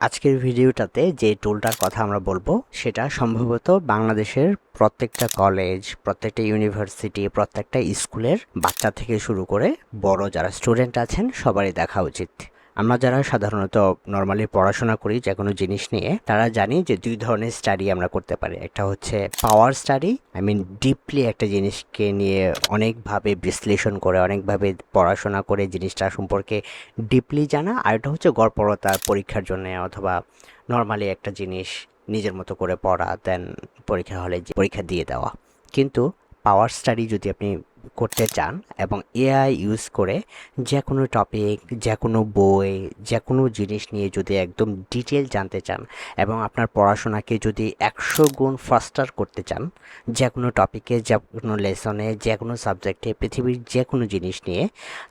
আজকের ভিডিওটাতে যে টুলটার কথা আমরা বলব, সেটা সম্ভবত বাংলাদেশের প্রত্যেকটা কলেজ প্রত্যেকটা ইউনিভার্সিটি প্রত্যেকটা স্কুলের বাচ্চা থেকে শুরু করে বড় যারা স্টুডেন্ট আছেন, সবারই দেখা উচিত। আমরা যারা সাধারণত নর্মালি পড়াশোনা করি যে কোনো জিনিস নিয়ে, তারা জানি যে দুই ধরনের স্টাডি আমরা করতে পারি। একটা হচ্ছে power study I mean deeply একটা জিনিসকে নিয়ে অনেকভাবে বিশ্লেষণ করে, অনেকভাবে পড়াশোনা করে জিনিসটা সম্পর্কে ডিপলি জানা, আর এটা হচ্ছে গড়পড়তা পরীক্ষার জন্য অথবা নর্মালি একটা জিনিস নিজের মতো করে পড়া দেন পরীক্ষা হলে পরীক্ষা দিয়ে দেওয়া। কিন্তু পাওয়ার স্টাডি যদি আপনি করতে চান এবং এআই ইউজ করে যে কোনো টপিক যে কোনো বই যে কোনো জিনিস নিয়ে যদি একদম ডিটেল জানতে চান এবং আপনার পড়াশোনাকে যদি একশো গুণ ফাস্টার করতে চান যে কোনো টপিকে যে কোনো লেসনে যে কোনো সাবজেক্টে পৃথিবীর যে কোনো জিনিস নিয়ে,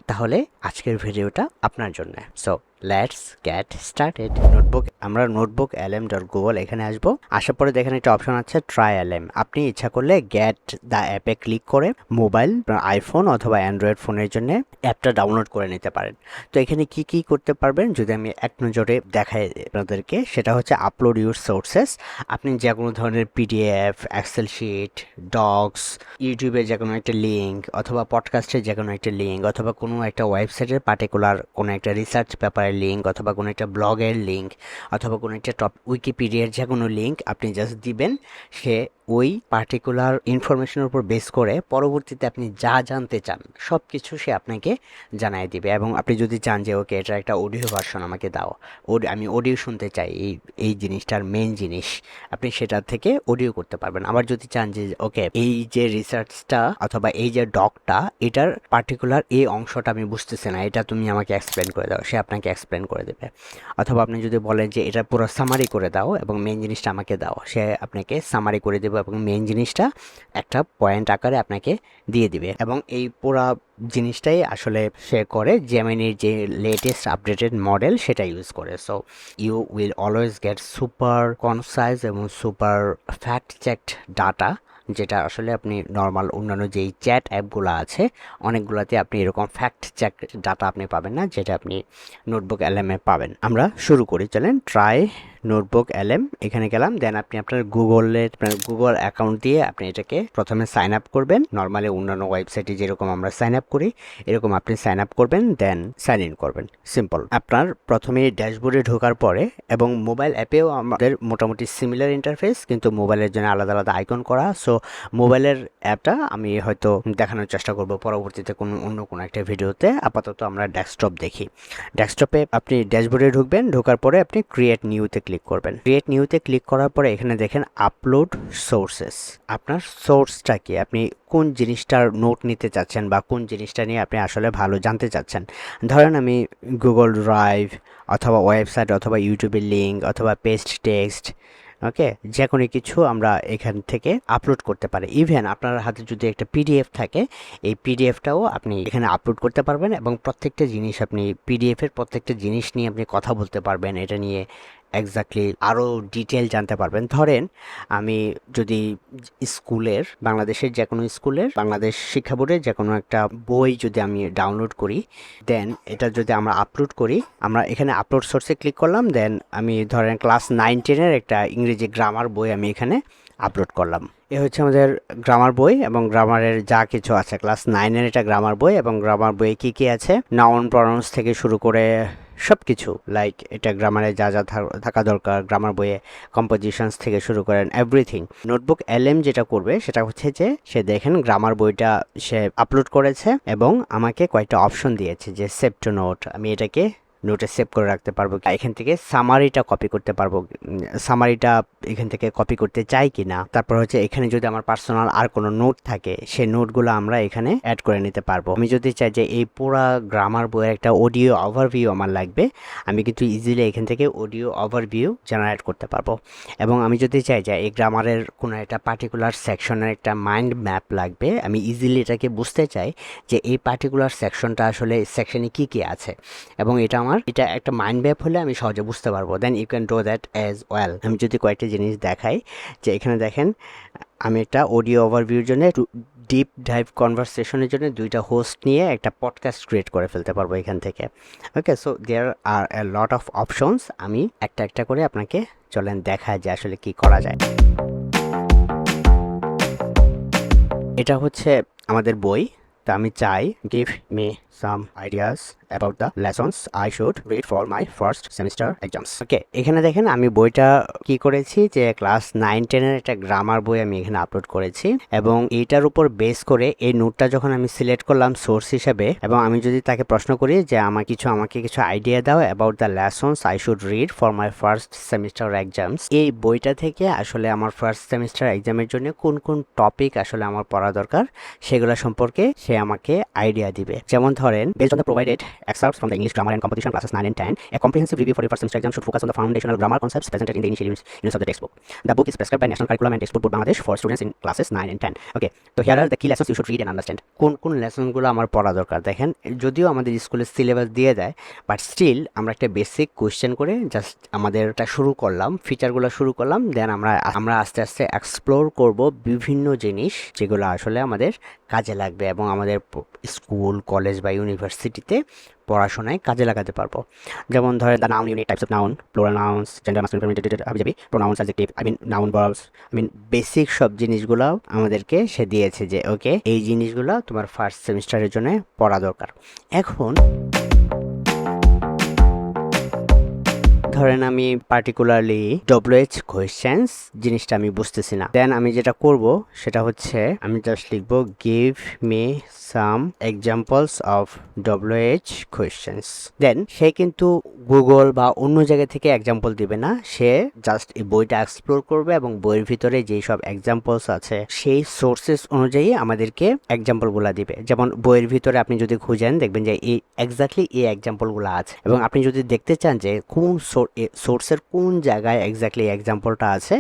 তাহলে আজকের ভিডিওটা আপনার জন্য। So let's get started notebook আমরা নোটবুক এলএম ডট গুগল এখানে আসব। আসার পরে দেখেন একটা অপশন আছে ট্রাই এলএম আপনি ইচ্ছা করলে গেট দ্য অ্যাপে ক্লিক করে মোবাইল আইফোন অথবা অ্যান্ড্রয়েড ফোনের জন্য অ্যাপটা ডাউনলোড করে নিতে পারেন। তো এখানে কি কি করতে পারবেন? যদি আমি এক নজরে দেখাই আপনাদেরকে, সেটা হচ্ছে আপলোড ইউর সোর্সেস আপনি যে কোনো ধরনের পিডিএফ এক্সেল শিট ডগস ইউটিউবে যে কোনো একটা লিঙ্ক অথবা পডকাস্টের যে কোনো একটা লিঙ্ক অথবা কোনো একটা ওয়েবসাইটের পার্টিকুলার কোনো একটা রিসার্চ পেপারের লিঙ্ক অথবা কোনো একটা ব্লগের লিঙ্ক অথবা কোনো একটা টপ উইকিপিডিয়ার যে কোনো লিঙ্ক আপনি জাস্ট দিবেন, সে ওই পার্টিকুলার ইনফরমেশনের উপর বেস করে পরবর্তীতে আপনি যা জানতে চান সব কিছু সে আপনাকে জানাই দিবে। এবং আপনি যদি চান যে, ওকে এটার একটা অডিও ভার্সন আমাকে দাও। আমি অডিও শুনতে চাই, এই এই জিনিসটার মেন জিনিস। আপনি সেটার থেকে অডিও করতে পারবেন। আবার যদি চান যে, ওকে, এই যে রিসার্চটা অথবা এই যে ডকটা এটার পার্টিকুলার এই অংশটা আমি বুঝতেছি না, এটা তুমি আমাকে এক্সপ্লেন করে দাও। সে আপনাকে এক্সপ্লেন করে দেবে। অথবা আপনি যদি বলেন যে, এটা পুরো সামারি করে দাও এবং মেন জিনিসটা আমাকে দাও। সে আপনাকে সামারি করে দেবে এবং মেন জিনিসটা একটা পয়েন্ট আকারে আপনাকে দিয়ে দিবে। এবং এই পুরা জিনিসটাই আসলে সে করে জেমিনির যে লেটেস্ট আপডেটেড মডেল সেটা ইউজ করে। So you will always get super concise এবং সুপার ফ্যাক্ট চেকড ডাটা যেটা আসলে আপনি নর্মাল অন্যান্য যেই চ্যাট অ্যাপগুলো আছে, অনেকগুলোতে আপনি এরকম ফ্যাক্ট চেক ডাটা আপনি পাবেন না, যেটা আপনি নোটবুক এলএমে পাবেন। আমরা শুরু করি, চলেন ট্রাই নোটবুক এলএম এখানে গেলাম। দেন আপনি আপনার গুগলের গুগল অ্যাকাউন্ট দিয়ে আপনি এটাকে প্রথমে সাইন আপ করবেন। নর্মালি অন্যান্য ওয়েবসাইটে যেরকম আমরা সাইন আপ করি, এরকম আপনি সাইন আপ করবেন দেন সাইন ইন করবেন। সিম্পল আপনার প্রথমে ড্যাশবোর্ডে ঢোকার পরে এবং মোবাইল অ্যাপেও আমাদের মোটামুটি সিমিলার ইন্টারফেস কিন্তু মোবাইলের জন্য আলাদা আলাদা আইকন করা। সো মোবাইলের অ্যাপটা আমি হয়তো দেখানোর চেষ্টা করব পরবর্তীতে কোনো, অন্য কোনো একটা ভিডিওতে। আপাতত আমরা ডেস্কটপ দেখি। ডেস্কটপে আপনি ড্যাশবোর্ডে ঢুকবেন, ঢোকার পরে আপনি ক্রিয়েট নিউতে ক্লিক করবেন। ক্রিয়েট নিউতে ক্লিক করার পরে এখানে দেখেন আপলোড সোর্সেস আপনার সোর্সটা কি? আপনি কোন জিনিসটার নোট নিতে চাচ্ছেন বা কোন জিনিসটা নিয়ে আপনি আসলে ভালো জানতে চাচ্ছেন? ধরেন আমি গুগল ড্রাইভ অথবা ওয়েবসাইট অথবা ইউটিউবের লিঙ্ক অথবা পেস্ট টেক্সট ওকে যে কোনো কিছু আমরা এখান থেকে আপলোড করতে পারি। ইভেন আপনার হাতে যদি একটা পিডিএফ থাকে, এই পিডিএফটাও আপনি এখানে আপলোড করতে পারবেন এবং প্রত্যেকটা জিনিস আপনি পিডিএফের প্রত্যেকটা জিনিস নিয়ে আপনি কথা বলতে পারবেন। এটা নিয়ে এক্স্যাক্টলি আরও ডিটেল জানতে পারবেন। ধরেন, আমি যদি স্কুলের, বাংলাদেশের যে কোনো স্কুলের, বাংলাদেশ শিক্ষা বোর্ডের যে কোনো একটা বই যদি আমি ডাউনলোড করি দেন এটা যদি আমরা আপলোড করি, আমরা এখানে আপলোড সোর্সে ক্লিক করলাম দেন আমি ধরেন ক্লাস নাইন টেনের একটা ইংরেজি গ্রামার বই আমি এখানে আপলোড করলাম। এ হচ্ছে আমাদের গ্রামার বই এবং গ্রামারের যা কিছু আছে। ক্লাস নাইনের এটা গ্রামার বই এবং গ্রামার বইয়ে কী কী আছে? নাউন প্রনাউন্স থেকে শুরু করে সব কিছু লাইক এটা গ্রামারে যা যা থাকা দরকার গ্রামার বইয়ে কম্পোজিশনস থেকে শুরু করেন এভরিথিং নোটবুক এল এম যেটা করবে, সেটা হচ্ছে যে, সে দেখেন গ্রামার বইটা সে আপলোড করেছে এবং আমাকে কয়েকটা অপশন দিয়েছে যে সেভ টু নোট আমি এটাকে নোটে সেভ করে রাখতে পারব এখান থেকে সামারিটা কপি করতে পারব সামারিটা এখান থেকে কপি করতে চাই কি না তারপর হচ্ছে এখানে যদি আমার পার্সোনাল আর কোনো নোট থাকে, সে নোটগুলো আমরা এখানে অ্যাড করে নিতে পারব। আমি যদি চাই যে এই পুরা গ্রামার বইয়ের একটা অডিও ওভারভিউ আমার লাগবে, আমি কিন্তু ইজিলি এখান থেকে অডিও ওভারভিউ জেনারেট করতে পারব। এবং আমি যদি চাই যে এই গ্রামারের কোনো একটা পার্টিকুলার সেকশনের একটা মাইন্ড ম্যাপ লাগবে, আমি ইজিলি এটাকে বুঝতে চাই যে এই পার্টিকুলার সেকশনটা আসলে সেকশনে কি কি আছে। এবং এটা আমার, এটা একটা মাইন্ড ম্যাপ হলে আমি সহজে বুঝতে পারব। Then you can do that as well আমি যদি কয়েকটা জিনিস দেখাই, যে এখানে দেখেন, আমি একটা অডিও ওভারভিউর জন্য ডিপ ডাইভ কনভারসেশনের জন্য দুইটা হোস্ট নিয়ে একটা পডকাস্ট ক্রিয়েট করে ফেলতে পারব এখান থেকে। Okay so there are a lot of options আমি একটা একটা করে আপনাকে চলেন দেখা যে আসলে কি করা যায়। এটা হচ্ছে আমাদের বই। তা আমি চাই give me some ideas about the lessons I should read for my first semester exams okay এখানে দেখেন আমি বইটা কি করেছি, যে ক্লাস নাইন টেনের একটা গ্রামার বই আমি এখানে আপলোড করেছি এবং এইটার উপর বেস করে এই নোটটা যখন আমি সিলেক্ট করলাম সোর্স হিসেবে এবং আমি যদি তাকে প্রশ্ন করি যে আমার কিছু, আমাকে কিছু আইডিয়া দাও about the lessons I should read for my first semester exams এই বইটা থেকে আসলে আমার ফার্স্ট সেমিস্টার এক্সামের জন্য কোন কোন টপিক আসলে আমার পড়া দরকার, সেগুলো সম্পর্কে সে আমাকে আইডিয়া দিবে। যেমন ধরেন base on the provided excerpts from the English grammar and competition classes nine and ten a comprehensive review for you person structure should focus on the foundational grammar concepts presented in the initial of the text book the book is prescribe by national curriculum and book Bangladesh for students in classes nine and ten okay তো here are the key lesson you should read and understand কোন কোন লেসনগুলো আমার পড়া দরকার? দেখেন, যদিও আমাদের স্কুলের সিলেবাস দিয়ে দেয় বাট স্টিল আমরা একটা বেসিক কোয়েশ্চেন করে জাস্ট আমাদেরটা শুরু করলাম ফিচারগুলো শুরু করলাম দেন আমরা আমরা আস্তে আস্তে এক্সপ্লোর করব বিভিন্ন জিনিস যেগুলো আসলে আমাদের কাজে লাগবে এবং আমাদের স্কুল, কলেজ বা ইউনিভার্সিটিতে পড়াশোনায় কাজে লাগাতে পারব। যেমন ধরে the noun unit types of noun plural nouns gender masculine হাবি যাবি pronouns adjective I mean noun verbs I mean basic সব জিনিসগুলো আমাদেরকে সে দিয়েছে যে ওকে এই জিনিসগুলো তোমার ফার্স্ট সেমিস্টারের জন্য পড়া দরকার। এখন ধরেন আমি পার্টিকুলারলি ডব্লিউএইচ কোয়েশ্চেন্স জিনিসটা আমি বুঝতেছি না। দেন আমি যেটা করব, সেটা হচ্ছে আমি জাস্ট লিখব give me some examples of WH questions then say কিন্তু গুগল বা অন্য জায়গা থেকে এক্সাম্পল দিবে না। সে জাস্ট এই বইটা এক্সপ্লোর করবে এবং বইয়ের ভিতরে যেই সব এক্সাম্পলস আছে, সেই সোর্সেস অনুযায়ী আমাদেরকে এক্সাম্পলগুলো দিবে। যেমন বইয়ের ভিতরে আপনি যদি খুঁজেন, দেখবেন যে এই এক্স্যাক্টলি এই এক্সাম্পলগুলো আছে। এবং আপনি যদি দেখতে চান যে কোন সোর্সের কোন জায়গায় এক্স্যাক্টলি এক্সাম্পলটা আছে,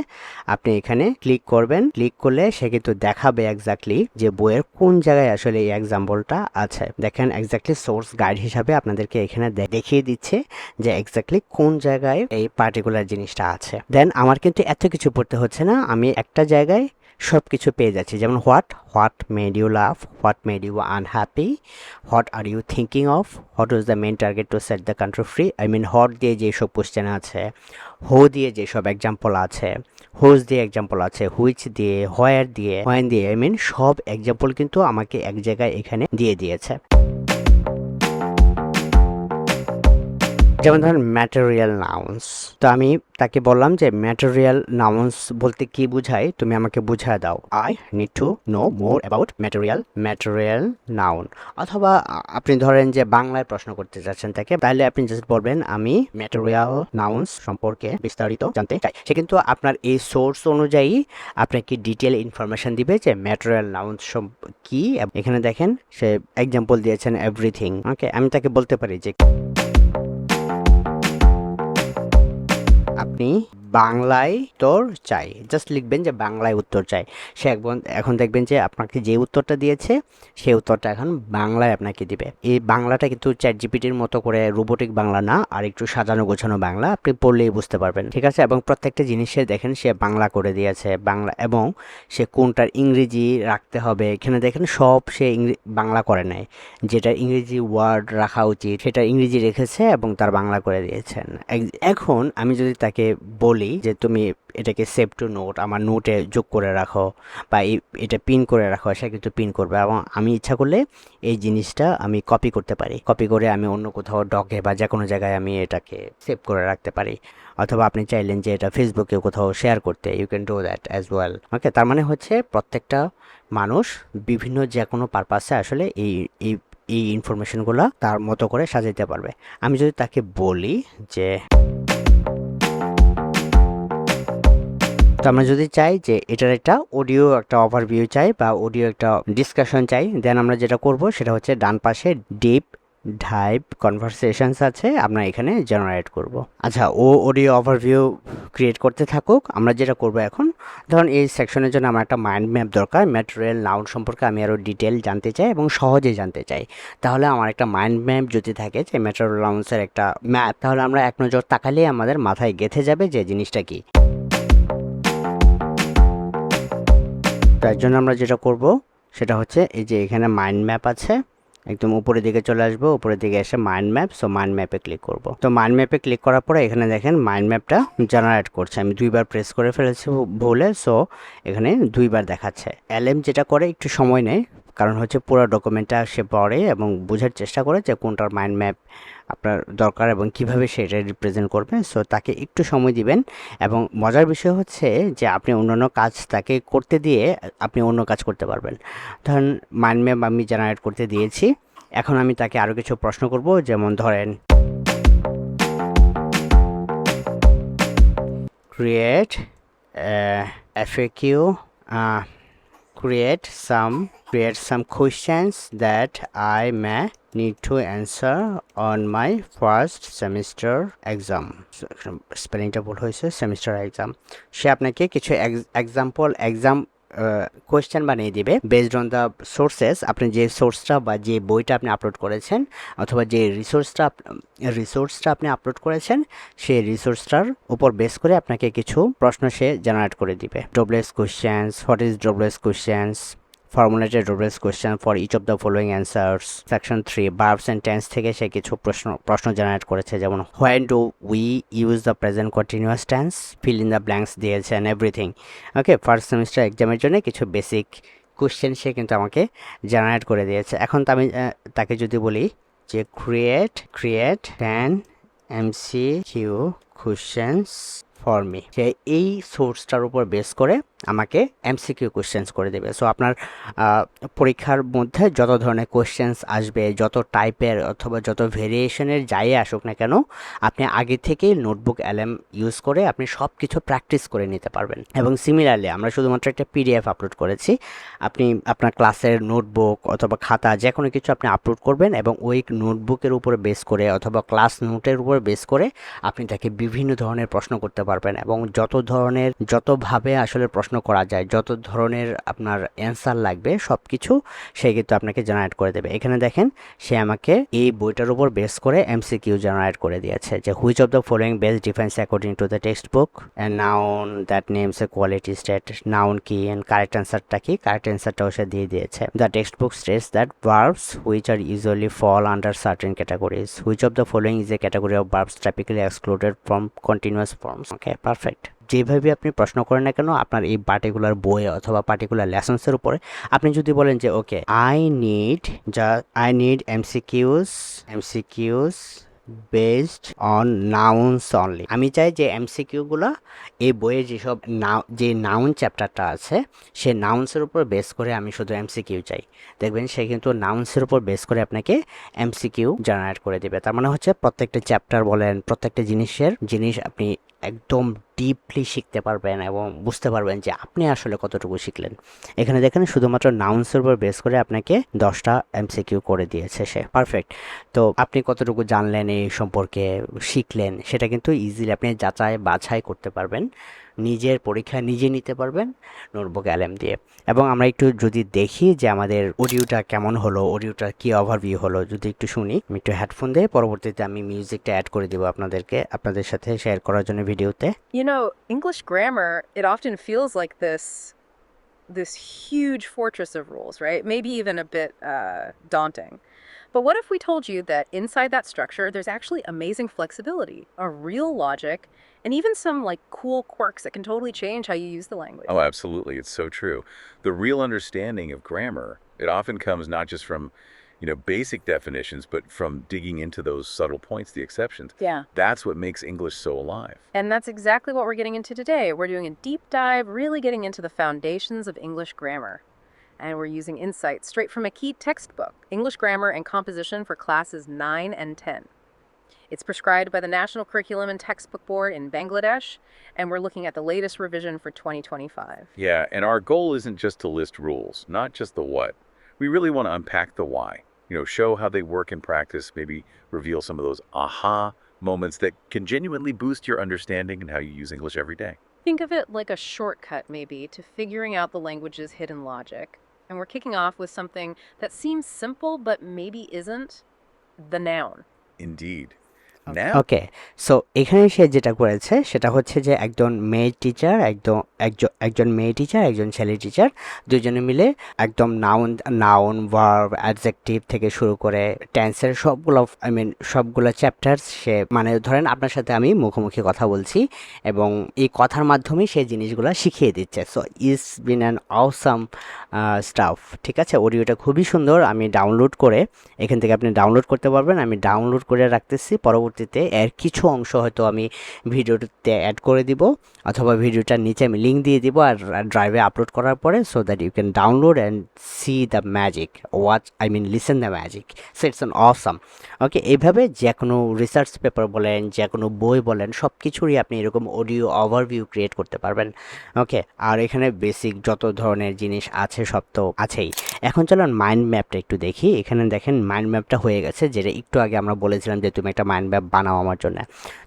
আপনি এখানে ক্লিক করবেন। ক্লিক করলে সে কিন্তু দেখাবে এক্স্যাক্টলি যে বইয়ের কোন জায়গায় আসলে এই এক্সাম্পলটা আছে। দেখেন এক্স্যাক্টলি সোর্স গাইড হিসাবে আপনাদেরকে এখানে দেখিয়ে দিচ্ছে যে এক্স্যাক্টলি কোন জায়গায় এই পার্টিকুলার জিনিসটা আছে। দেন আমার কিন্তু এত কিছু পড়তে হচ্ছে না। আমি একটা জায়গায় সব কিছু পেয়ে যাচ্ছি। যেমন, what? What made you love what made you unhappy what are you thinking of? What is the main target to set the country free? I mean what দিয়ে যেসব কোশ্চেন আছে? হো দিয়ে যেসব এক্সাম্পল আছে? হোজ দিয়ে এক্সাম্পল আছে? Which দিয়ে? হোয়ার দিয়ে? হোয়েন দিয়ে? আই মিন, সব এক্সাম্পল কিন্তু আমাকে এক জায়গায় এখানে দিয়ে দিয়েছে। যেমন ধরেন ম্যাটেরিয়াল নাউন্স তো আমি তাকে বললাম যে ম্যাটেরিয়াল নাউন্স বলতে কি বোঝায়? তুমি আমাকে বুঝায় দাও। I need to know more about material material noun অথবা আপনি ধরেন যে বাংলায় প্রশ্ন করতে চাচ্ছেন তাকে, তাহলে আপনি জাস্ট বলবেন, আমি ম্যাটেরিয়াল নাউন্স সম্পর্কে বিস্তারিত জানতে চাই। সে কিন্তু আপনার এই সোর্স অনুযায়ী আপনাকে ডিটেল ইনফরমেশন দিবে যে ম্যাটেরিয়াল নাউন্স কি? এখানে দেখেন সে এক্সাম্পল দিয়েছেন এভরিথিং ওকে আমি তাকে বলতে পারি যে আপনি বাংলায় উত্তর চাই। জাস্ট লিখবেন যে বাংলায় উত্তর চাই। সে এখন এখন দেখবেন যে আপনাকে যে উত্তরটা দিয়েছে, সেই উত্তরটা এখন বাংলায় আপনাকে দিবে। এই বাংলাটা কিন্তু চ্যাট জিপিটির মতো করে রোবোটিক বাংলা না, আর একটু সাজানো গোছানো বাংলা, আপনি পড়লেই বুঝতে পারবেন। ঠিক আছে? এবং প্রত্যেকটা জিনিসে দেখেন সে বাংলা করে দিয়েছে, বাংলা এবং সে কোনটার ইংরেজি রাখতে হবে। এখানে দেখেন সব সে বাংলা করে নেয়। যেটা ইংরেজি ওয়ার্ড রাখা উচিত, সেটা ইংরেজি রেখেছে এবং তার বাংলা করে দিয়েছেন। এখন আমি যদি তাকে বলি যে তুমি এটাকে সেভ টু নোট আমার নোটে যোগ করে রাখো বা এটা পিন করে রাখো, সে কিন্তু পিন করবে এবং আমি ইচ্ছা করলে এই জিনিসটা আমি কপি করতে পারি। কপি করে আমি অন্য কোথাও ডকে বা যে কোনো জায়গায় আমি এটাকে সেভ করে রাখতে পারি। অথবা আপনি চাইলেন যে এটা ফেসবুকে কোথাও শেয়ার করতে you can do that as well okay তার মানে হচ্ছে প্রত্যেকটা মানুষ বিভিন্ন যে কোনো পারপাসে আসলে এই এই এই ইনফরমেশনগুলো তার মতো করে সাজাইতে পারবে। আমি যদি তাকে বলি যে তো আমরা যদি চাই যে এটার একটা অডিও একটা ওভারভিউ চাই বা অডিও একটা ডিসকাশন চাই দেন আমরা যেটা করব সেটা হচ্ছে ডান পাশে ডিপ ডাইভ কনভারসেশনস আছে, আমরা এখানে জেনারেট করব। আচ্ছা ও অডিও ওভারভিউ ক্রিয়েট করতে থাকুক, আমরা যেটা করব এখন, ধরুন এই সেকশনের জন্য আমার একটা মাইন্ড ম্যাপ দরকার ম্যাটেরিয়াল নাউন সম্পর্কে আমি আরও ডিটেল জানতে চাই এবং সহজে জানতে চাই। তাহলে আমার একটা মাইন্ড ম্যাপ যদি থাকে যে ম্যাটেরিয়াল নাউন্সের একটা ম্যাপ তাহলে আমরা এক নজর তাকালেই আমাদের মাথায় গেঁথে যাবে যে জিনিসটা কি। তার জন্য আমরা যেটা করব, সেটা হচ্ছে এই যে এখানে মাইন্ড ম্যাপ আছে, একদম উপরের দিকে চলে আসব, উপরের দিকে এসে মাইন্ড ম্যাপ সো মাইন্ড ম্যাপে ক্লিক করব। তো মাইন্ড ম্যাপে ক্লিক করার পরে এখানে দেখেন মাইন্ড ম্যাপটা জেনারেট করছে। আমি দুইবার প্রেস করে ফেলেছি ভুলে সো এখানে দুইবার দেখাচ্ছে। এলএম যেটা করে, একটু সময় নেয় কারণ হচ্ছে পুরো ডকুমেন্টটা সে পড়ে এবং বোঝার চেষ্টা করে যে কোনটার মাইন্ড ম্যাপ আপনার দরকার এবং কীভাবে সেটা রিপ্রেজেন্ট করবে। সো তাকে একটু সময় দিবেন এবং মজার বিষয় হচ্ছে যে আপনি অন্যান্য কাজ তাকে করতে দিয়ে আপনি অন্য কাজ করতে পারবেন। ধরেন মাইন্ড ম্যাপ আমি জেনারেট করতে দিয়েছি, এখন আমি তাকে আরও কিছু প্রশ্ন করব, যেমন ধরেন create FAQ create some create some questions that I may need to answer on my first semester exam স্পেলিংটা ভুল হয়েছে সেমিস্টার এক্সাম সে আপনাকে কিছু এক্সাম্পল এক্সাম কোয়েশ্চেন বানিয়ে দিবে। বেসড অন দ্য সোর্সেস আপনি যে সোর্সটা বা যে বইটা আপনি আপলোড করেছেন, অথবা যে রিসোর্সটা রিসোর্সটা আপনি আপলোড করেছেন, সেই রিসোর্সটার উপর বেস করে আপনাকে কিছু প্রশ্ন সে জেনারেট করে দিবে। Doubtless questions what is doubtless questions formulated roadless question for each of the following answers section three verbs and tense থেকে সে কিছু প্রশ্ন প্রশ্ন জেনারেট করেছে, যেমন when do we use the present continuous tense fill in the blanks দিয়েছে and everything okay first semester এক্সামের জন্য কিছু বেসিক কোশ্চেন সে কিন্তু আমাকে জেনারেট করে দিয়েছে। এখন আমি তাকে যদি বলি যে create create ten MC Q questions for me এই সোর্সটার উপর বেস করে আমাকে এমসিকিউ কোশ্চেন্স করে দেবে। সো আপনার পরীক্ষার মধ্যে যত ধরনের কোশ্চেন্স আসবে, যত টাইপের অথবা যত ভেরিয়েশনের যাই আসুক না কেন, আপনি আগে থেকেই নোটবুক অ্যালেম ইউজ করে আপনি সব কিছু প্র্যাকটিস করে নিতে পারবেন। এবং সিমিলারলি আমরা শুধুমাত্র একটা পিডিএফ আপলোড করেছি। আপনি আপনার ক্লাসের নোটবুক অথবা খাতা যে কোনো কিছু আপনি আপলোড করবেন এবং ওই নোটবুকের উপরে বেস করে অথবা ক্লাস নোটের উপর বেস করে আপনি তাকে বিভিন্ন ধরনের প্রশ্ন করতে পারবেন এবং যত ধরনের যতভাবে আসলে প্রশ্ন প্রশ্ন করা যায়, যত ধরনের আপনার অ্যান্সার লাগবে সব কিছু সে কিন্তু আপনাকে জেনারেট করে দেবে। এখানে দেখেন, সে আমাকে এই বইটার উপর বেস করে এমসিকিউ জেনারেট করে দিয়েছে, যে which of the following best defines according to the textbook and noun that names a quality state noun কি অ্যান্ড কারেক্ট অ্যান্সারটা কি? কারেক্ট অ্যান্সারটাও সে দিয়ে দিয়েছে। The textbook states that verbs which are usually fall under certain categories which of the following is a category of verbs typically excluded from continuous forms okay perfect যেভাবে আপনি প্রশ্ন করেন না কেন, আপনার এই পার্টিকুলার বইয়ে অথবা পার্টিকুলার লেসন্সের উপরে আপনি যদি বলেন যে ওকে আই নিড যা I need MCQs MCQs based on nouns only আমি চাই যে এমসিকিউগুলো এই বইয়ে যেসব নাউ যে নাউন চ্যাপ্টারটা আছে, সে নাউন্সের উপর বেস করে আমি শুধু এমসিকিউ চাই। দেখবেন সে কিন্তু নাউন্সের উপর বেস করে আপনাকে এমসিকিউ জেনারেট করে দেবে। তার মানে হচ্ছে প্রত্যেকটা চ্যাপ্টার বলেন, প্রত্যেকটা জিনিসের জিনিস আপনি একদম ডিপলি শিখতে পারবেন এবং বুঝতে পারবেন যে আপনি আসলে কতটুকু শিখলেন। এখানে দেখেন শুধুমাত্র নাউন্সের উপর বেস করে আপনাকে দশটা এমসিকিউ করে দিয়েছে সে। পারফেক্ট তো আপনি কতটুকু জানলেন এই সম্পর্কে, শিখলেন, সেটা কিন্তু ইজিলি আপনি যাচাই বাছাই করতে পারবেন। নিজের পরীক্ষা নিজে নিতে পারবেন নোটবুক অ্যালেম দিয়ে এবং আমরা একটু যদি দেখি যে আমাদের অডিওটা কেমন হলো অডিওটা কি ওভারভিউ হলো যদি একটু শুনি আমি একটু হেডফোন দিয়ে পরবর্তীতে আমি মিউজিকটা অ্যাড করে দিব আপনাদেরকে আপনাদের সাথে শেয়ার করার জন্য ভিডিওতে You know, English grammar, it often feels like this this huge fortress of rules, right? Maybe even a bit uh, daunting. But what if we told you that inside that structure, there's actually amazing flexibility, a real logic, and even some like cool quirks that can totally change how you use the language? Oh, absolutely. It's so true. The real understanding of grammar, it often comes not just from, you know, basic definitions, but from digging into those subtle points, the exceptions. Yeah. That's what makes English so alive. And that's exactly what we're getting into today. We're doing a deep dive, really getting into the foundations of English grammar. And we're using insights straight from a key textbook, English Grammar and Composition for Classes 9 and 10. It's prescribed by the National Curriculum and Textbook Board in Bangladesh, and we're looking at the latest revision for 2025. Yeah, and our goal isn't just to list rules, not just the what. We really want to unpack the why. You know, show how they work in practice, maybe reveal some of those aha moments that can genuinely boost your understanding and how you use English every day. Think of it like a shortcut, maybe, to figuring out the language's hidden logic. And we're kicking off with something that seems simple but maybe isn't the noun. Indeed. Okay so এখানে সে যেটা করেছে সেটা হচ্ছে যে একজন মেয়ে teacher একদম একজন একজন মেয়ে টিচার একজন ছেলে টিচার দুজনে মিলে একদম নাউন নাউন ভার্ব অ্যাডজেক্টিভ থেকে শুরু করে টেন্সের সবগুলো আই মিন সবগুলো চ্যাপ্টার সে মানে ধরেন আপনার সাথে আমি মুখোমুখি কথা বলছি এবং এই কথার মাধ্যমে সে জিনিসগুলো শিখিয়ে দিচ্ছে। So is been an awesome stuff ঠিক আছে? অডিওটা খুবই সুন্দর আমি ডাউনলোড করে এখান থেকে আপনি ডাউনলোড করতে পারবেন আমি ডাউনলোড করে রাখতেছি পরবর্তীতে এর কিছু অংশ হয়তো আমি ভিডিওতে অ্যাড করে দিব, অথবা ভিডিওটার নিচে আমি লিঙ্ক দিয়ে দিব আর ড্রাইভে আপলোড করার পরে so that you can download and see the magic watch I mean listen the magic so it's an awesome okay এইভাবে যে কোনো রিসার্চ পেপার বলেন, যে কোনো বই বলেন সব কিছুরই আপনি এরকম অডিও ওভারভিউ ক্রিয়েট করতে পারবেন। ওকে আর এখানে বেসিক যত ধরনের জিনিস আছে সব তো আছেই। এখন চলুন মাইন্ড ম্যাপটা একটু দেখি। এখানে দেখেন মাইন্ড ম্যাপটা হয়ে গেছে, যেটা একটু আগে আমরা বলেছিলাম যে তুমি একটা মাইন্ড ম্যাপ বানাও আমার জন্য।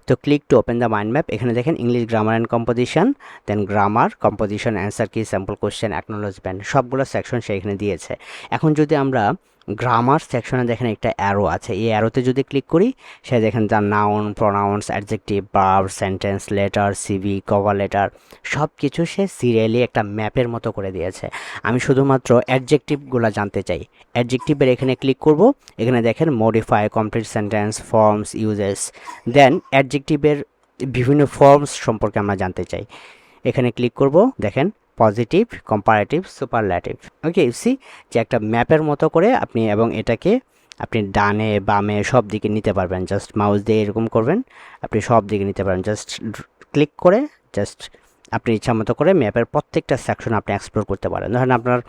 তো click to open the mind map এখানে দেখেন English grammar and composition then grammar composition answer কি স্যাম্পল কোয়েশ্চেন অ্যাকনোলজমেন্ট সবগুলো সেকশন সে এখানে দিয়েছে। এখন যদি আমরা গ্রামার সেকশনে দেখেন একটা অ্যারো আছে। এই অ্যারোতে যদি ক্লিক করি, সে দেখেন তার noun pronouns adjective verb sentence letter CV cover letter সব কিছু সে সিরিয়ালি একটা ম্যাপের মতো করে দিয়েছে। আমি শুধুমাত্র অ্যাডজেক্টিভগুলো জানতে চাই। অ্যাডজেক্টিভের এখানে ক্লিক করব, এখানে দেখেন modify complete sentence forms uses then অ্যাডজেক্টিভের বিভিন্ন ফর্মস সম্পর্কে আমরা জানতে চাই। এখানে ক্লিক করব, দেখেন positive comparative superlative okay see যে একটা ম্যাপের মতো করে আপনি এবং এটাকে আপনি ডানে, বামে সব দিকে নিতে পারবেন। জাস্ট মাউস দিয়ে এরকম করবেন, আপনি সব দিকে নিতে পারবেন। জাস্ট ক্লিক করে জাস্ট আপনি ইচ্ছা মতো করে ম্যাপের প্রত্যেকটা সেকশন আপনি এক্সপ্লোর করতে পারেন। ধরেন আপনার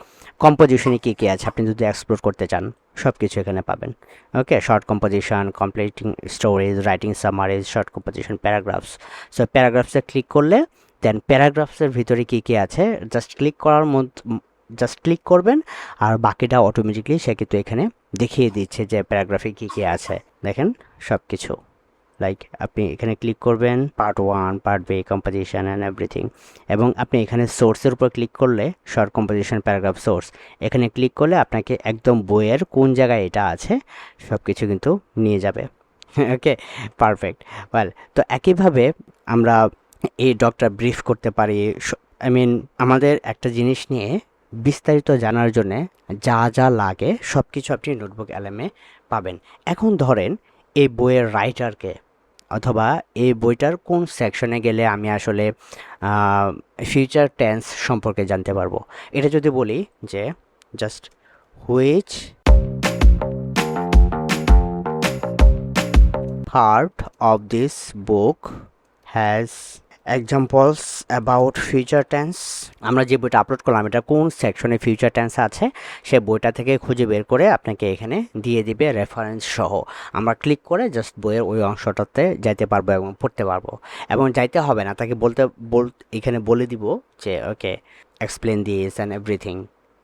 কম্পোজিশনে কী কী আছে, আপনি যদি এক্সপ্লোর করতে চান সব কিছু এখানে পাবেন। Okay short composition completing stories writing summaries short composition paragraphs so প্যারাগ্রাফসে click করলে দেন প্যারাগ্রাফসের ভিতরে কী কী আছে? জাস্ট ক্লিক করার জাস্ট ক্লিক করবেন আর বাকিটা অটোমেটিকলি সে কিন্তু এখানে দেখিয়ে দিচ্ছে যে প্যারাগ্রাফে কী কী আছে। দেখেন সব কিছু লাইক আপনি এখানে ক্লিক করবেন part one part B composition and everything এবং আপনি এখানে সোর্সের উপর ক্লিক করলে শর্ট কম্পোজিশন প্যারাগ্রাফ সোর্স এখানে ক্লিক করলে আপনাকে একদম বইয়ের কোন জায়গায় এটা আছে সব কিছু কিন্তু নিয়ে যাবে। ওকে পারফেক্ট ওয়েল তো একইভাবে আমরা এই ডক্টর ব্রিফ করতে পারি। আই মিন আমাদের একটা জিনিস নিয়ে বিস্তারিত জানার জন্যে যা যা লাগে সব কিছু আপনি নোটবুক অ্যালামে পাবেন। এখন ধরেন, এই বইয়ের রাইটারকে অথবা এই বইটার কোন সেকশনে গেলে আমি আসলে ফিউচার টেন্স সম্পর্কে জানতে পারব। এটা যদি বলি যে just which part of this book has examples about future tense আমরা যে বইটা আপলোড করলাম, এটা কোন সেকশনে ফিউচার টেন্স আছে? সে বইটা থেকে খুঁজে বের করে আপনাকে এখানে দিয়ে দিবে রেফারেন্স সহ। আমরা ক্লিক করে জাস্ট বইয়ের ওই অংশটাতে যাইতে পারব এবং পড়তে পারব। এবং যাইতে হবে না, তাকে বলতে, বল, এখানে বলে দিব যে okay explain this and everything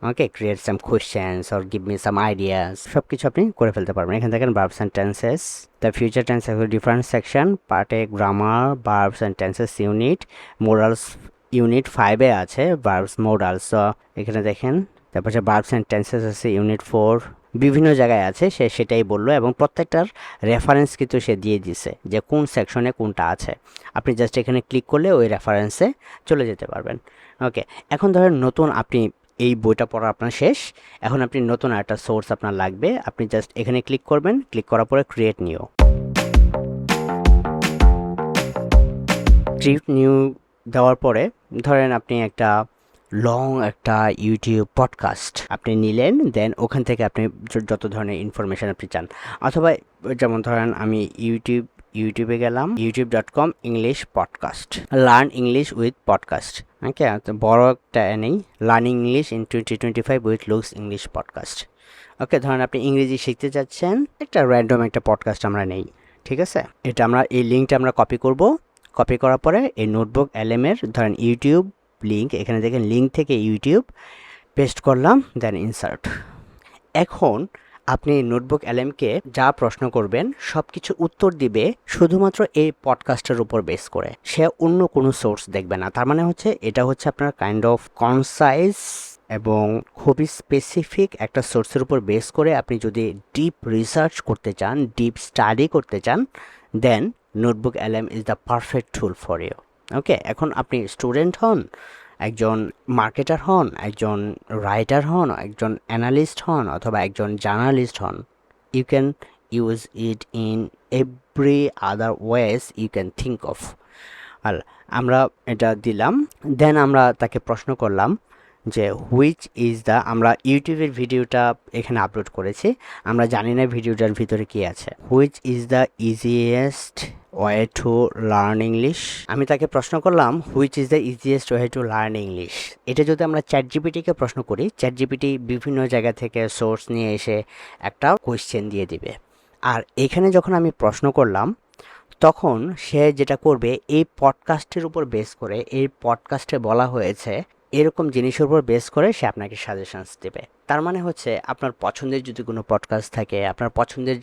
okay create some questions or give me some ideas সব কিছু আপনি করে ফেলতে পারবেন। এখানে দেখেন verbs and tenses the future tense different section পার্টে grammar verbs and tenses unit modals unit ফাইভে আছে বার্বস মোরালস এখানে দেখেন, তারপর হচ্ছে বার্বস অ্যান্ড টেন্সেস আছে ইউনিট ফোর বিভিন্ন জায়গায় আছে, সে সেটাই বলল এবং প্রত্যেকটার রেফারেন্স কিন্তু সে দিয়ে দিছে যে কোন সেকশনে কোনটা আছে। আপনি জাস্ট এখানে ক্লিক করলে ওই রেফারেন্সে চলে যেতে পারবেন। ওকে এখন ধরেন নতুন আপনি এই বইটা পড়া আপনার শেষ। এখন আপনি নতুন একটা সোর্স আপনার লাগবে। আপনি জাস্ট এখানে ক্লিক করবেন। ক্লিক করার পরে ক্রিয়েট নিউ ক্রিয়েট নিউ দেওয়ার পরে ধরেন আপনি একটা লং একটা ইউটিউব পডকাস্ট আপনি নিলেন দেন ওখান থেকে আপনি যত ধরনের ইনফরমেশান আপনি চান। অথবা যেমন ধরেন আমি ইউটিউব ইউটিউবে গেলাম YouTube dot com English podcast learn English with podcast okay বড় একটা নেই learning English in twenty twenty five with Luke's English podcast okay ধরেন আপনি ইংরেজি শিখতে চাচ্ছেন একটা র্যান্ডম একটা পডকাস্ট আমরা নেই, ঠিক আছে? এটা আমরা, এই লিঙ্কটা আমরা কপি করব। কপি করার পরে এই নোটবুক এলএমের ধরেন ইউটিউব লিঙ্ক এখানে দেখেন লিঙ্ক থেকে ইউটিউব পেস্ট করলাম দেন ইনসার্ট এখন আপনি নোটবুক এলএমকে যা প্রশ্ন করবেন সব কিছু উত্তর দিবে শুধুমাত্র এই পডকাস্টের উপর বেস করে। সে অন্য কোনো সোর্স দেখবে না। তার মানে হচ্ছে এটা হচ্ছে আপনার কাইন্ড অফ কনসাইজ এবং খুবই স্পেসিফিক একটা সোর্সের উপর বেস করে আপনি যদি ডিপ রিসার্চ করতে চান ডিপ স্টাডি করতে চান then notebook LM is the perfect tool for you okay এখন আপনি স্টুডেন্ট হন একজন মার্কেটার হন, একজন রাইটার হন, একজন অ্যানালিস্ট হন অথবা একজন জার্নালিস্ট হন। You can use it in every other ways you can think of আর আমরা এটা দিলাম। দেন আমরা তাকে প্রশ্ন করলাম যে হুইচ ইজ দ্য আমরা ইউটিউবের ভিডিওটা এখানে আপলোড করেছি। আমরা জানি না ভিডিওটার ভিতরে কী আছে। Which is the easiest way to learn English আমি তাকে প্রশ্ন করলাম which is the easiest way to learn English এটা যদি আমরা চ্যাট জিপিটিকে প্রশ্ন করি চ্যাট জিপিটি বিভিন্ন জায়গা থেকে সোর্স নিয়ে এসে একটা কোয়েশ্চেন দিয়ে দিবে। আর এখানে যখন আমি প্রশ্ন করলাম, তখন সে যেটা করবে, এই পডকাস্টের উপর বেস করে, এই পডকাস্টে বলা হয়েছে এরকম জিনিসের উপর বেস করে সে আপনাকে সাজেশনস দেবে। তার মানে হচ্ছে আপনার পছন্দের যদি কোনো পডকাস্ট থাকে, আপনার পছন্দের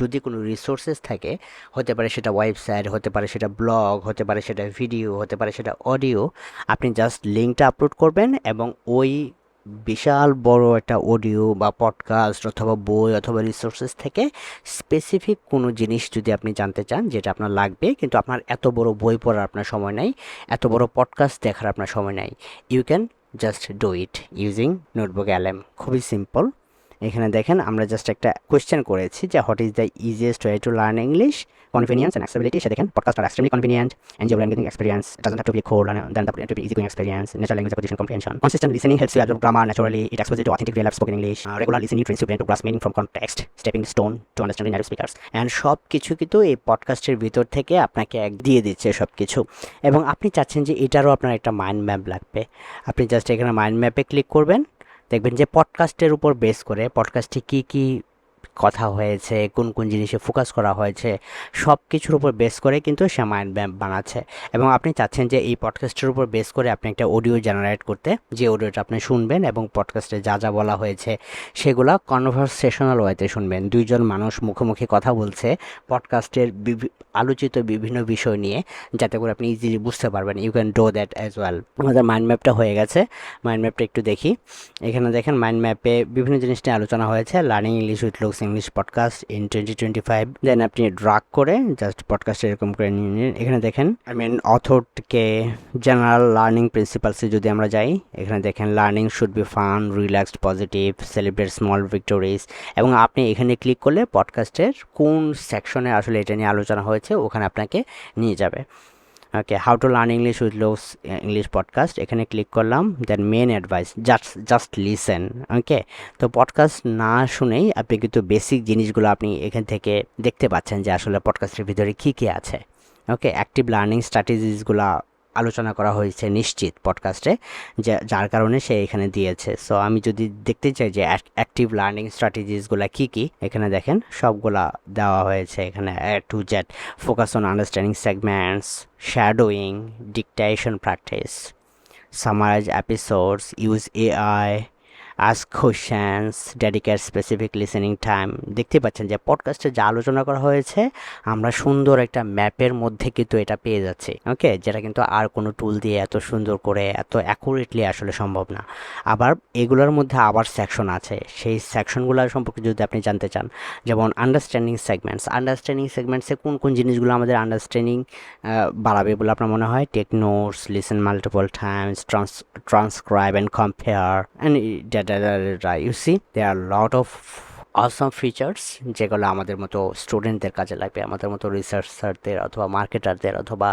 যদি কোনো রিসোর্সেস থাকে, হতে পারে সেটা ওয়েবসাইট হতে পারে সেটা ব্লগ হতে পারে সেটা ভিডিও হতে পারে সেটা অডিও আপনি জাস্ট লিঙ্কটা আপলোড করবেন এবং ওই বিশাল বড় একটা অডিও বা পডকাস্ট অথবা বই অথবা রিসোর্সেস থেকে স্পেসিফিক কোনো জিনিস যদি আপনি জানতে চান যেটা আপনার লাগবে, কিন্তু আপনার এত বড় বই পড়ার আপনার সময় নাই, এত বড় পডকাস্ট দেখার আপনার সময় নাই you can just do it using notebook LM খুবই সিম্পল এখানে দেখেন, আমরা জাস্ট একটা কোয়েশ্চেন করেছি যে what is the easiest way to learn English convenience and accessibility সে দেখেন podcast are extremely convenient and geo language experience doesn't have to be code then the to be easy going experience natural language position convention consistent listening helps you as grammar naturally it expose to authentic real spoken English regular listening trains you to class meaning from context stepping stone to understand native speakers and সব কিছু কিন্তু এই পডকাস্টের ভিতর থেকে আপনাকে এক, দিয়ে দিচ্ছে সব কিছু এবং আপনি চাচ্ছেন যে এটারও আপনার একটা মাইন্ড ম্যাপ লাগবে। আপনি জাস্ট এখানে মাইন্ড ম্যাপে ক্লিক করবেন দেখবেন যে পডকাস্টের উপর বেস করে পডকাস্টে কী কী কথা হয়েছে, কোন কোন জিনিসে ফোকাস করা হয়েছে সব কিছুর উপর বেস করে কিন্তু সে মাইন্ড ম্যাপ বানাচ্ছে। এবং আপনি চাচ্ছেন যে এই পডকাস্টের উপর বেস করে আপনি একটা অডিও জেনারেট করতে, যে অডিওটা আপনি শুনবেন এবং পডকাস্টে যা যা বলা হয়েছে, সেগুলা কনভারসেশনাল ওয়েতে শুনবেন। দুইজন মানুষ মুখোমুখি কথা বলছে পডকাস্টের আলোচিত বিভিন্ন বিষয় নিয়ে, যাতে করে আপনি ইজিলি বুঝতে পারবেন। You can do that as well আমাদের মাইন্ড ম্যাপটা হয়ে গেছে। মাইন্ড ম্যাপটা একটু দেখি। এখানে দেখেন মাইন্ড ম্যাপে বিভিন্ন জিনিস নিয়ে আলোচনা হয়েছে। Learning English with Luke's English podcast in twenty twenty five then আপনি ড্রাগ করে জাস্ট পডকাস্ট এরকম করে নিয়ে নিন। এখানে দেখেন আই মিন অথরকে জেনারেল লার্নিং প্রিন্সিপালসে যদি আমরা যাই, এখানে দেখেন learning should be fun relaxed positive celebrate small victories এবং আপনি এখানে ক্লিক করলে পডকাস্টের কোন সেকশনে আসলে এটা নিয়ে আলোচনা হয়েছে, ওখানে আপনাকে নিয়ে যাবে। Okay how to learn English with Luke's English podcast এখানে ক্লিক করলাম then main advice just just listen okay তো পডকাস্ট না শুনেই আপনি কিন্তু বেসিক জিনিসগুলো আপনি এখান থেকে দেখতে পাচ্ছেন যে আসলে পডকাস্টের ভিতরে কী কী আছে। ওকে অ্যাক্টিভ লার্নিং স্ট্র্যাটেজিসগুলো আলোচনা করা হয়েছে নিশ্চিত পডকাস্টে যার কারণে সে এখানে দিয়েছে। সো আমি যদি দেখতে চাই যে অ্যাক্টিভ লার্নিং স্ট্র্যাটেজিসগুলো কী কী এখানে দেখেন সবগুলা দেওয়া হয়েছে। এখানে to Z focus on understanding segments shadowing dictation practice summarise episodes use AI, ask questions, dedicate specific listening time দেখতে পাচ্ছেন যে পডকাস্টে যা আলোচনা করা হয়েছে আমরা সুন্দর একটা ম্যাপের মধ্যে কিন্তু এটা পেয়ে যাচ্ছি ওকে যেটা কিন্তু আর কোনো টুল দিয়ে এত সুন্দর করে এত অ্যাকুরেটলি আসলে সম্ভব না। আবার এগুলোর মধ্যে আবার সেকশন আছে সেই সেকশনগুলো সম্পর্কে যদি আপনি জানতে চান যেমন আন্ডারস্ট্যান্ডিং সেগমেন্টস আন্ডারস্ট্যান্ডিং সেগমেন্টসে কোন কোন জিনিসগুলো আমাদের আন্ডারস্ট্যান্ডিং বাড়াবে বলে আপনার মনে হয়? Take notes listen multiple times trans transcribe and compare and you see they are lot of awesome features যেগুলো আমাদের মতো স্টুডেন্টদের কাজে লাগবে, আমাদের মতো রিসার্চারদের অথবা মার্কেটারদের অথবা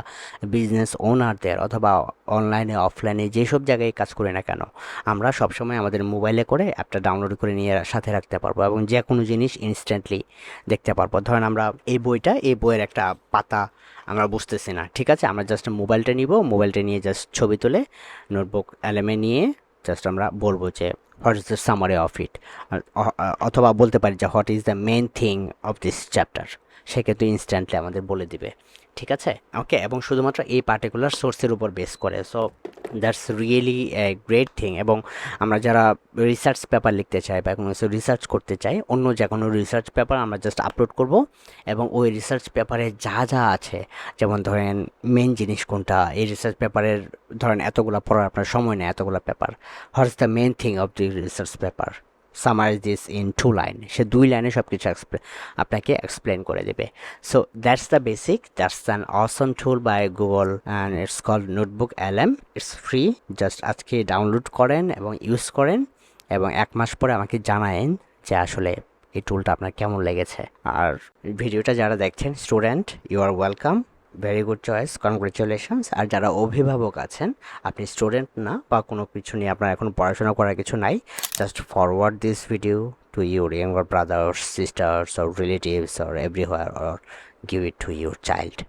বিজনেস ওনারদের অথবা অনলাইনে অফলাইনে যেসব জায়গায় কাজ করি না কেন, আমরা সবসময় আমাদের মোবাইলে করে অ্যাপটা ডাউনলোড করে নিয়ে সাথে রাখতে পারব এবং যে কোনো জিনিস ইনস্ট্যান্টলি দেখতে পারব। ধরেন আমরা এই বইটা, এই বইয়ের একটা পাতা আমরা বুঝতেছি না, ঠিক আছে? আমরা জাস্ট মোবাইলটা নিব মোবাইলটা নিয়ে জাস্ট ছবি তুলে নোটবুক অ্যালেমে নিয়ে জাস্ট আমরা বলব যে what is the summary of it অথবা বলতে পারি যে what is the main thing of this chapter সে কিন্তু ইনস্ট্যান্টলি আমাদের বলে দিবে। ঠিক আছে? ওকে এবং শুধুমাত্র এই পার্টিকুলার সোর্সের উপর বেস করে। So that's really a great thing এবং আমরা যারা রিসার্চ পেপার লিখতে চাই বা কোনো রিসার্চ করতে চাই, অন্য যে কোনো রিসার্চ পেপার আমরা জাস্ট আপলোড করব এবং ওই রিসার্চ পেপারে যা যা আছে, যেমন ধরেন মেন জিনিস কোনটা, এই রিসার্চ পেপারের ধরেন এতগুলো পড়ার আপনার সময় নেই, এতগুলো paper what is the main thing of the research paper summarise this in two line সে দুই লাইনে সব কিছু আপনাকে এক্সপ্লেন করে দেবে। So that's the basic that's an awesome tool by Google and it's called notebook M it's free just আজকে download করেন এবং ইউজ করেন এবং এক মাস পরে আমাকে জানায়েন যে আসলে এই টুলটা আপনার কেমন লেগেছে। আর ভিডিওটা যারা দেখছেন student you are welcome very good choice congratulations আর যারা অভিভাবক আছেন, আপনি স্টুডেন্ট না বা কোনো কিছু নিয়ে আপনার এখন পড়াশোনা করার কিছু নাই just forward this video to your younger brothers sisters or relatives or everywhere or give it to your child.